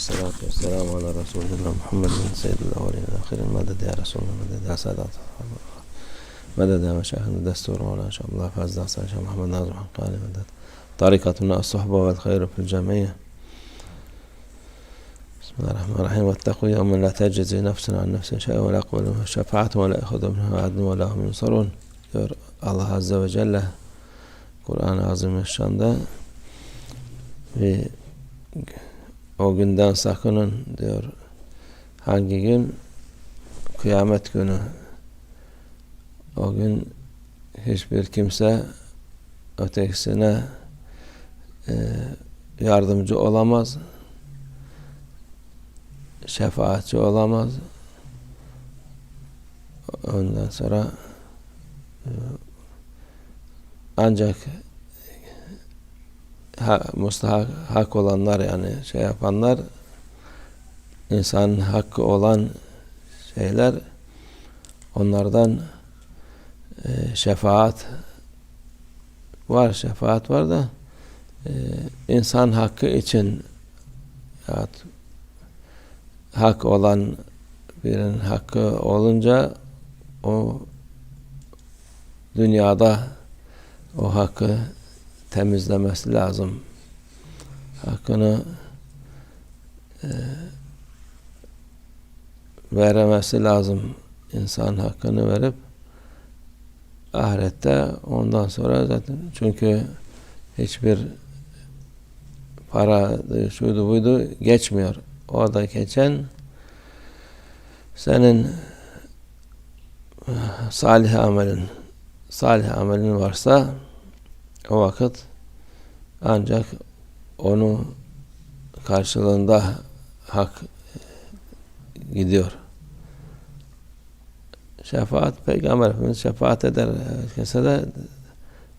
والصلاة والسلام على رسول الله محمد سيد الأولين والآخرين مدد يا رسول الله مدد يا سادات. مدد يا مشايخنا الدستور مولانا شاء الله. فاز داس شيخ محمد ناظم حقاني مدد طريقتنا الصحبة والخير في الجمعية بسم الله الرحمن الرحيم. واتقوا يوما لا تجزي نفس عن نفس شيئا ولا يقبل منها شفاعة ولا يأخذ منها عدل ولا هم ينصرون. Azze ve Celle Kur'an-ı Azimüşşan'da ve o günden sakının diyor. Hangi gün? Kıyamet günü. O gün hiçbir kimse ötekisine e, yardımcı olamaz. Şefaatçi olamaz. Ondan sonra e, ancak ha, hak olanlar yani şey yapanlar insanın hakkı olan şeyler onlardan e, şefaat var şefaat var da e, insan hakkı için ya, hak olan birinin hakkı olunca o dünyada o hakkı temizlemesi lazım. Hakkını e, veremesi lazım. İnsan hakkını verip ahirette ondan sonra zaten çünkü hiçbir para şuydu buydu geçmiyor. Orada geçen senin salih amelin salih amelin varsa o vakit ancak onu karşılığında hak gidiyor. Şefaat Peygamber Efendimiz şefaat eder herkese de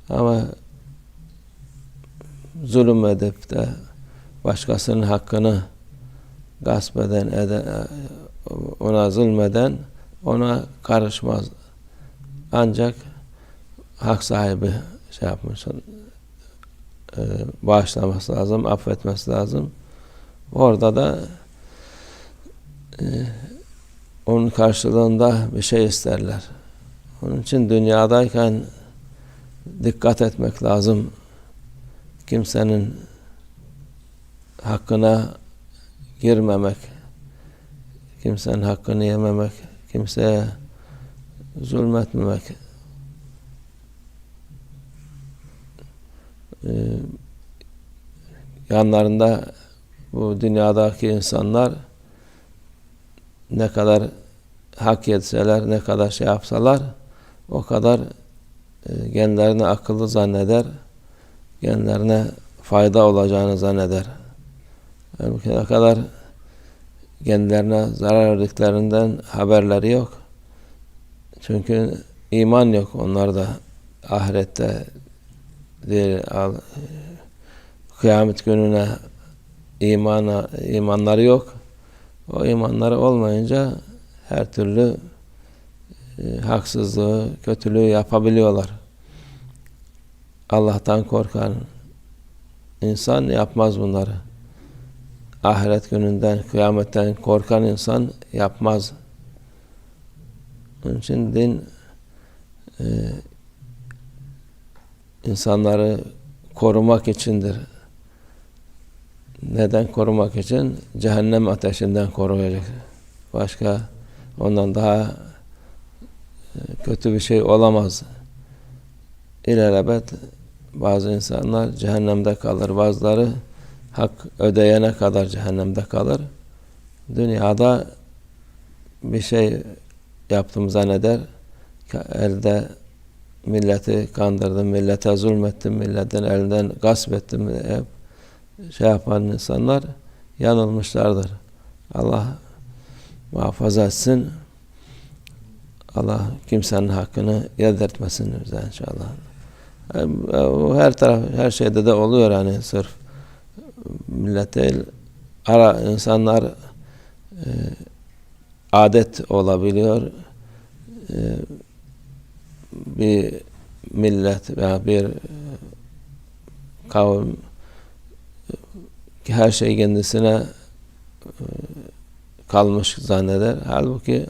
ama zulüm edip de başkasının hakkını gasp eden, eden ona zulmeden ona karışmaz. Ancak hak sahibi şey yapmış, e, bağışlaması lazım, affetmesi lazım. Orada da e, onun karşılığında bir şey isterler. Onun için dünyadayken dikkat etmek lazım. Kimsenin hakkına girmemek, kimsenin hakkını yememek, kimseye zulmetmemek, e, yanlarında bu dünyadaki insanlar ne kadar hak etseler, ne kadar şey yapsalar o kadar e, kendilerini akıllı zanneder, kendilerine fayda olacağını zanneder. Yani ne kadar kendilerine zarar verdiklerinden haberleri yok. Çünkü iman yok onlarda ahirette değil, al, kıyamet gününe imana, imanları yok. O imanları olmayınca her türlü e, haksızlığı, kötülüğü yapabiliyorlar. Allah'tan korkan insan yapmaz bunları. Ahiret gününden, kıyametten korkan insan yapmaz. Onun için din e, insanları korumak içindir. Neden korumak için? Cehennem ateşinden koruyacak. Başka ondan daha e, kötü bir şey olamaz. İlelebet bazı insanlar cehennemde kalır. Bazıları hak ödeyene kadar cehennemde kalır. Dünyada bir şey yaptım zanneder. Elde milleti kandırdım, millete zulmettim, milletin elinden gasp ettim. Hep şey yapan insanlar yanılmışlardır. Allah muhafaza etsin. Allah kimsenin hakkını yedirtmesin bize inşallah. O her taraf, her şeyde de oluyor hani sırf millet değil, ara insanlar e, adet olabiliyor. E, bir millet veya bir kavim her şey kendisine kalmış zanneder. Halbuki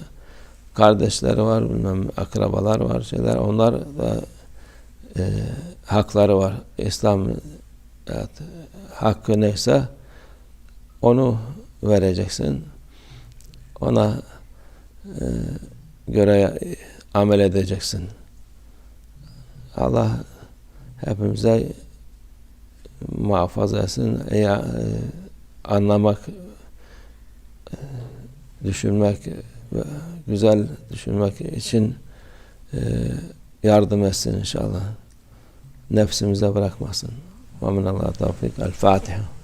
kardeşleri var, bilmem akrabalar var, şeyler. Onlar da e, hakları var. İslam evet, hakkı neyse onu vereceksin. Ona e, göre amel edeceksin. Allah hepimize muhafaza. Ya, e, anlamak, e, düşünmek, ve güzel düşünmek için e, yardım etsin inşallah. Nefsimize bırakmasın. Ve minallah tevfik. El Fatiha.